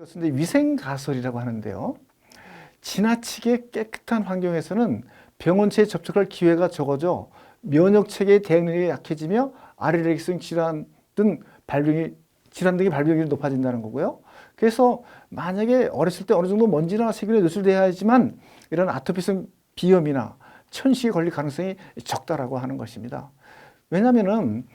이제 위생 가설이라고 하는데요. 지나치게 깨끗한 환경에서는 병원체에 접촉할 기회가 적어져 면역 체계의 대응 능력이 약해지며 알레르기성 질환 등 발병이 질환 등의 발병률이 높아진다는 거고요. 그래서 만약에 어렸을 때 어느 정도 먼지나 세균에 노출돼야 하지만 이런 아토피성 비염이나 천식에 걸릴 가능성이 적다라고 하는 것입니다. 왜냐하면은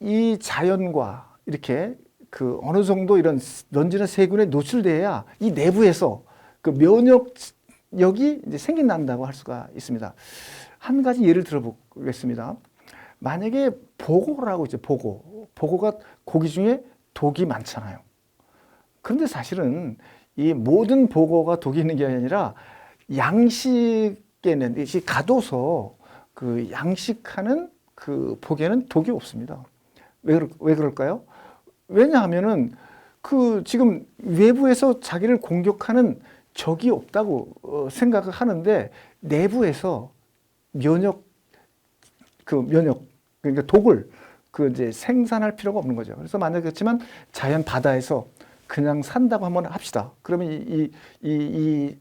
이 자연과 이렇게 그 어느 정도 이런 먼지나 세균에 노출돼야 이 내부에서 그 면역력이 이제 생긴다고 할 수가 있습니다. 한 가지 예를 들어보겠습니다. 만약에 보고라고 있죠. 보고. 보고가 고기 중에 독이 많잖아요. 그런데 사실은 이 모든 보고가 독이 있는 게 아니라 양식에는 이 가둬서 그 양식하는 그 복에는 독이 없습니다. 왜, 그럴, 왜 그럴까요? 왜냐하면은 그 지금 외부에서 자기를 공격하는 적이 없다고 어, 생각을 하는데 내부에서 면역 그 면역 그러니까 독을 그 이제 생산할 필요가 없는 거죠. 그래서 만약 그렇지만 자연 바다에서 그냥 산다고 한번 합시다. 그러면 이, 이, 이, 이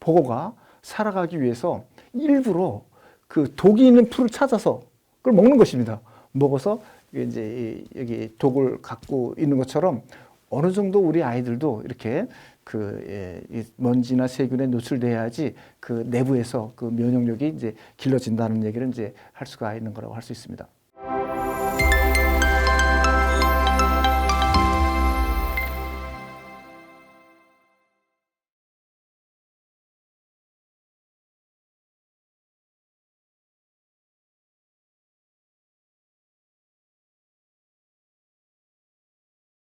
보고가 살아가기 위해서 일부러 그 독이 있는 풀을 찾아서 그걸 먹는 것입니다. 먹어서 이제 이- 여기 독을 갖고 있는 것처럼 어느 정도 우리 아이들도 이렇게 그 예, 이 먼지나 세균에 노출돼야지 그 내부에서 그 면역력이 이제 길러진다는 얘기를 이제 할 수가 있는 거라고 할 수 있습니다.